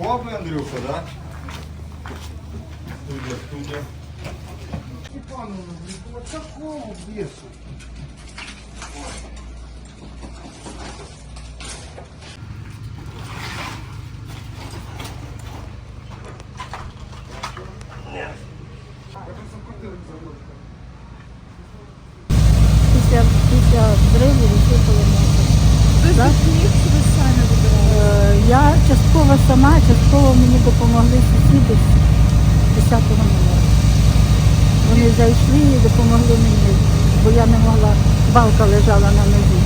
Папа Андрюха, да? Студия, студия. Степановна, вот такого веса. Після, після зриву висипали мусор. Ви Да? Частково сама, частково мені допомогли сусіди з 10-го номера. Вони зайшли і допомогли мені, бо я не могла, балка лежала на нозі.